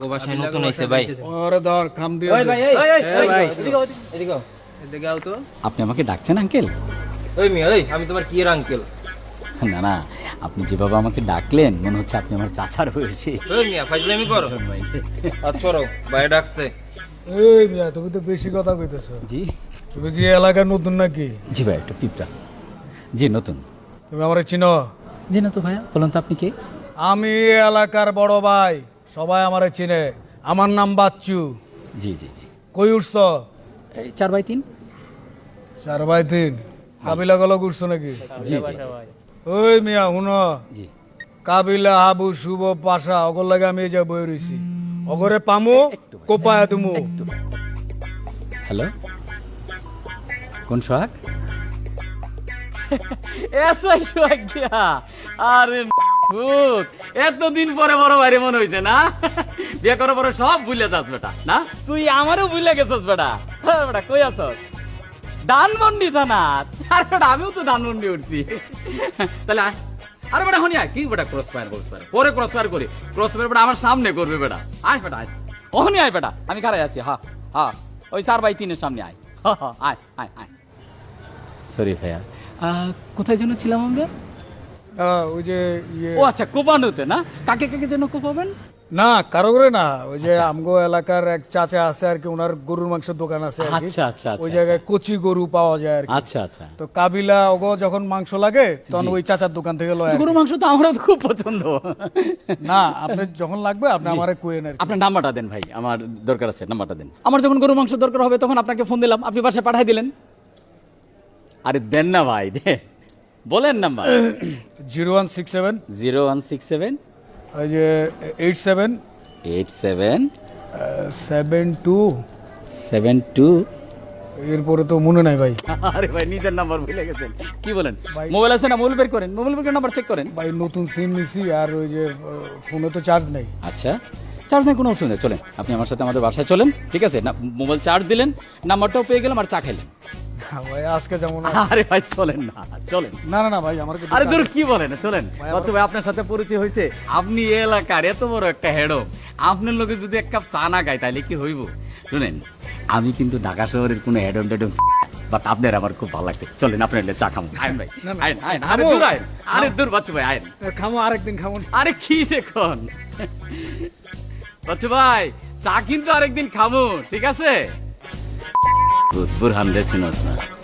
ও বাসায় নতুন হয়েছে ভাই। ওরে ধর খাম দিয়ে দে। এই ভাই। এদিকে এদিকে এদিকে আও। তো। আপনি আমাকে ডাকছেন আঙ্কেল? ওই আমি তোমার কি এর আঙ্কেল? না না আপনি যেভাবে আমাকে ডাকলেন মনে হচ্ছে আপনি আমার চাচার বয়সী ওই মিয়া ফাজলামি করো। আচ্ছা রো ভাই ডাকছে। এই মিয়া তুমি তো বেশি কথা কইতেছো। জি। তুমি কি এলাকার নতুন নাকি? জি ভাই একটু পিপটা জি নতুন। তুমি আমার চিনো? জি না তো ভাইয়া বলুন তো আপনি কে? আমি এলাকার বড় ভাই। সবাই আমারে চিনে। আমার নাম বাচ্চু। জি জি জি। কই উঠছ? এই চার বাই তিন। চার বাই তিন। কাবিলা গলা উঠছো নাকি? জি জি ওই মিয়া হুন জি। কাবিলা হাবু শুভ পাশা অগর লাগে আমি এই যে বই রইছি। অগরে পামু কোপায়া তুমু হ্যালো? কোন সোহাগ? এসআই সোহাগ গিয়া। আরে ভূত এতদিন পরে বড় বাইরে মনে হইছে না? বিয়ে করার পরে সব ভুলে যাস বেটা না? তুই আমারও ভুলে গেছস বেটা। হ্যাঁ বেটা কই আছস? ধানমন্ডি থানা আরে বেটা আমিও তো ধানমন্ডি উঠছি। তাহলে। আরে বেটা হনি আয়। কি বেটা ক্রস ফায়ার ক্রস ফায়ার পরে ক্রস ফায়ার করি। ক্রস ফায়ার বেটা আমার সামনে করবে বেটা। আয় বেটা আয়। ওহনি আয় বেটা আমি খারাই আছি হা হা। ওই চার বাই তিনের সামনে আয়। আয় আয় আয়। সরি ভাইয়া। কোথায় যেন ছিলাম আমরা? ওই যে ইয়ে ও আচ্ছা কোপানোতে না? কাকে কাকে যেন কোপাবেন? না কারও করে না ওই যে আমগো এলাকার এক চাচা আছে আর কি ওনার গরুর মাংসের দোকান আছে আর কি। আচ্ছা আচ্ছা আচ্ছা ওই জায়গায় কচি গরু পাওয়া যায় আর কি। আচ্ছা আচ্ছা। তো কাবিলা ওগো যখন মাংস লাগে তখন ওই চাচার দোকান থেকে লয় আর গরু মাংস তো আমার খুব পছন্দ। না আপনি যখন লাগবে আপনি আমারে কোয়েন আর। আপনার নাম্বারটা দেন ভাই আমার দরকার আছে নাম্বারটা দেন। আমার যখন গরু মাংস দরকার হবে তখন আপনাকে ফোন দিলাম আপনি বাসায় পাঠিয়ে দিলেন। আরে দেন না ভাই দে। বলেন number. Zero one six seven. Zero one six seven. ওই যে eight seven. Eight seven. Seven two. Seven two. এরপরে তো মনে নাই ভাই। আরে ভাই নিজের নাম্বার ভুলে গেছেন। কি বলেন? মোবাইল আছে না? মোবাইল বের করেন। মোবাইল বের করে নাম্বার চেক করেন। ভাই নতুন সিম নিছি আর ওই যে ফোনে তো চার্জ নেই। আচ্ছা। চার্জ নেই কোনো অসুবিধা নেই, চলেন আপনি আমার সাথে আমাদের বাসায় চলেন। ঠিক আছে? না মোবাইল চার্জ দিলেন নাম্বারটাও পেয়ে গেলাম আর চা খাইলেন। হ্যাঁ, ভাই আজকে যেমন আরে ভাই চলেন না চলেন। না না না ভাই আমার কিছু আরে দূর কি বলেন চলেন। ভাই আপনার সাথে পরিচয় হয়েছে আপনি এই এলাকার এত বড় একটা হেডো আপনার লোকে যদি এক কাপ চা না খাই তাহলে কি হইব? শুনেন আমি কিন্তু ঢাকা শহরের কোনো বাট আপনার আমার খুব ভালো লাগছে। চলেন আপনার চা খাব আইন ভাই আইন আইন আরে দূর আইন আরে দূর বাচ্চা ভাই আইন। খামো আরেকদিন খামো। আরে কি দেখুন বাচ্চা ভাই চা কিন্তু আরেকদিন খাব ঠিক আছে? বুরহান রে চিনস না